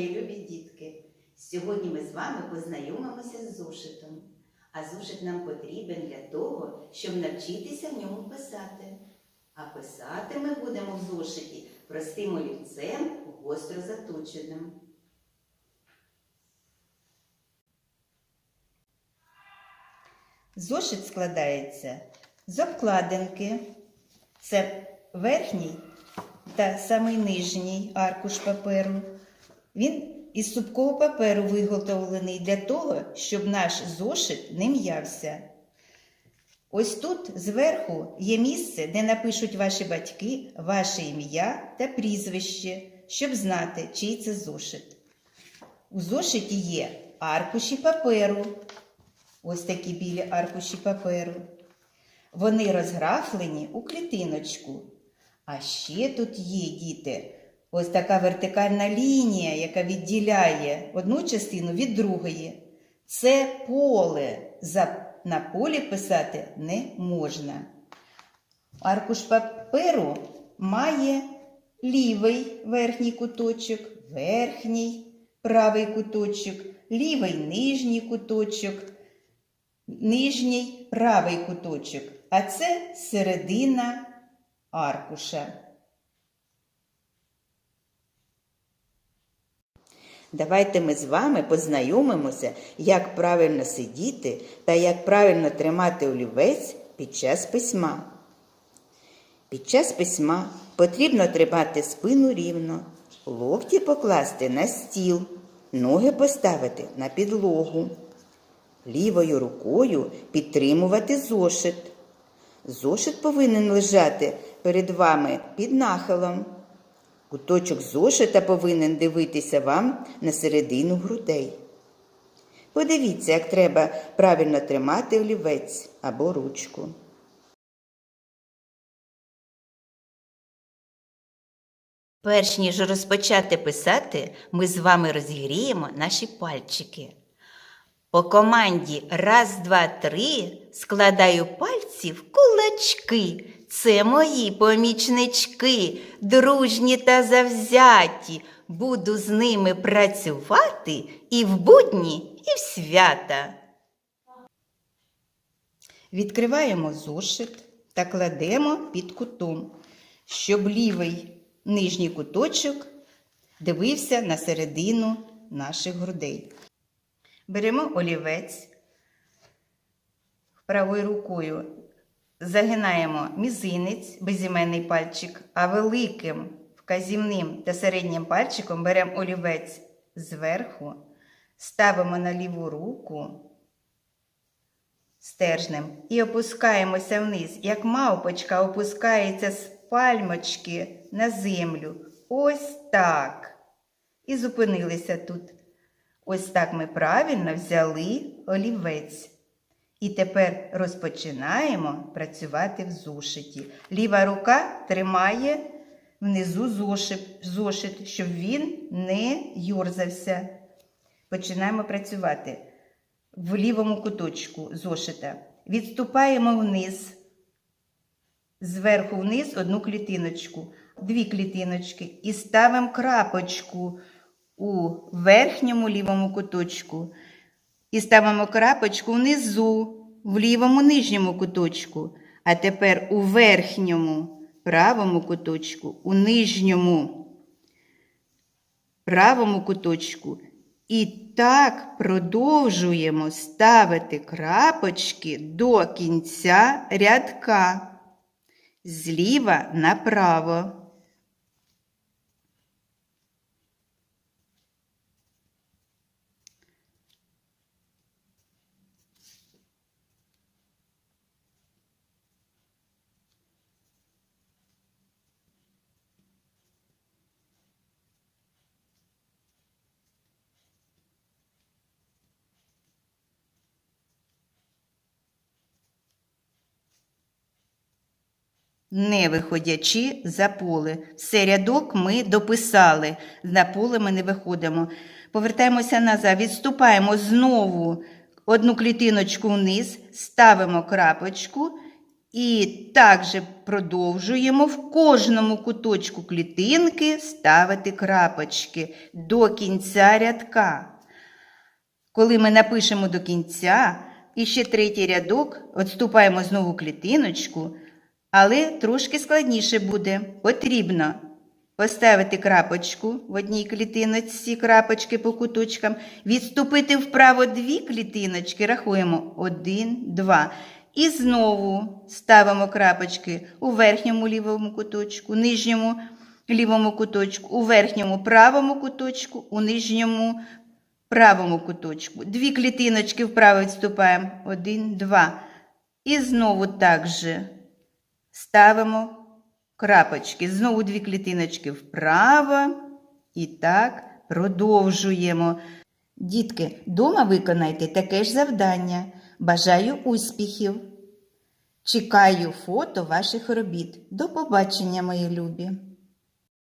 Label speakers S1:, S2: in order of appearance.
S1: мої любі дітки! Сьогодні ми з вами познайомимося з зошитом. А зошит нам потрібен для того, щоб навчитися в ньому писати. А писати ми будемо в зошиті простим олівцем гостро заточеним. Зошит складається з обкладинки. Це верхній та самий нижній аркуш паперу. Він із супкого паперу виготовлений для того, щоб наш зошит не м'явся. Ось тут зверху є місце, де напишуть ваші батьки ваше ім'я та прізвище, щоб знати, чий це зошит. У зошиті є аркуші паперу. Ось такі білі аркуші паперу. Вони розграфлені у клітиночку. А ще тут є, діти, ось така вертикальна лінія, яка відділяє одну частину від другої. Це поле. На полі писати не можна. Аркуш паперу має лівий верхній куточок, верхній правий куточок, лівий нижній куточок, нижній правий куточок, а це середина аркуша. Давайте ми з вами познайомимося, як правильно сидіти та як правильно тримати олівець під час письма. Під час письма потрібно тримати спину рівно, локті покласти на стіл, ноги поставити на підлогу. Лівою рукою підтримувати зошит. Зошит повинен лежати перед вами під нахилом. Куточок зошита повинен дивитися вам на середину грудей. Подивіться, як треба правильно тримати олівець або ручку. Перш ніж розпочати писати, ми з вами розігріємо наші пальчики. По команді раз, два, три складаю пальці в кулачки. Це мої помічнички, дружні та завзяті. Буду з ними працювати і в будні, і в свята. Відкриваємо зошит та кладемо під кутом, щоб лівий нижній куточок дивився на середину наших грудей. Беремо олівець правою рукою, загинаємо мізинець, безіменний пальчик, а великим вказівним та середнім пальчиком беремо олівець зверху, ставимо на ліву руку стержнем і опускаємося вниз, як мавпочка опускається з пальмочки на землю. Ось так. І зупинилися тут. Ось так ми правильно взяли олівець. І тепер розпочинаємо працювати в зошиті. Ліва рука тримає внизу зошит, щоб він не юрзався. Починаємо працювати в лівому куточку зошита. Відступаємо вниз, зверху вниз одну клітиночку, дві клітиночки і ставимо крапочку у верхньому лівому куточку. І ставимо крапочку внизу, в лівому нижньому куточку. А тепер у верхньому правому куточку, у нижньому правому куточку. І так продовжуємо ставити крапочки до кінця рядка зліва направо. Не виходячи за поле. Все рядок ми дописали, на поле ми не виходимо. Повертаємося назад, відступаємо знову одну клітиночку вниз, ставимо крапочку І також продовжуємо в кожному куточку клітинки ставити крапочки до кінця рядка. Коли ми напишемо до кінця, і ще третій рядок, відступаємо знову клітиночку, але трошки складніше буде. Потрібно поставити крапочку в одній клітиночці, крапочки по куточкам, відступити вправо дві клітиночки, рахуємо один, два. І знову ставимо крапочки у верхньому лівому куточку, нижньому лівому куточку, у верхньому правому куточку, у нижньому правому куточку. Дві клітиночки вправо відступаємо. Один, два. І знову так же ставимо крапочки. Знову дві клітиночки вправо. І так продовжуємо. Дітки, дома виконайте таке ж завдання. Бажаю успіхів. Чекаю фото ваших робіт. До побачення, мої любі!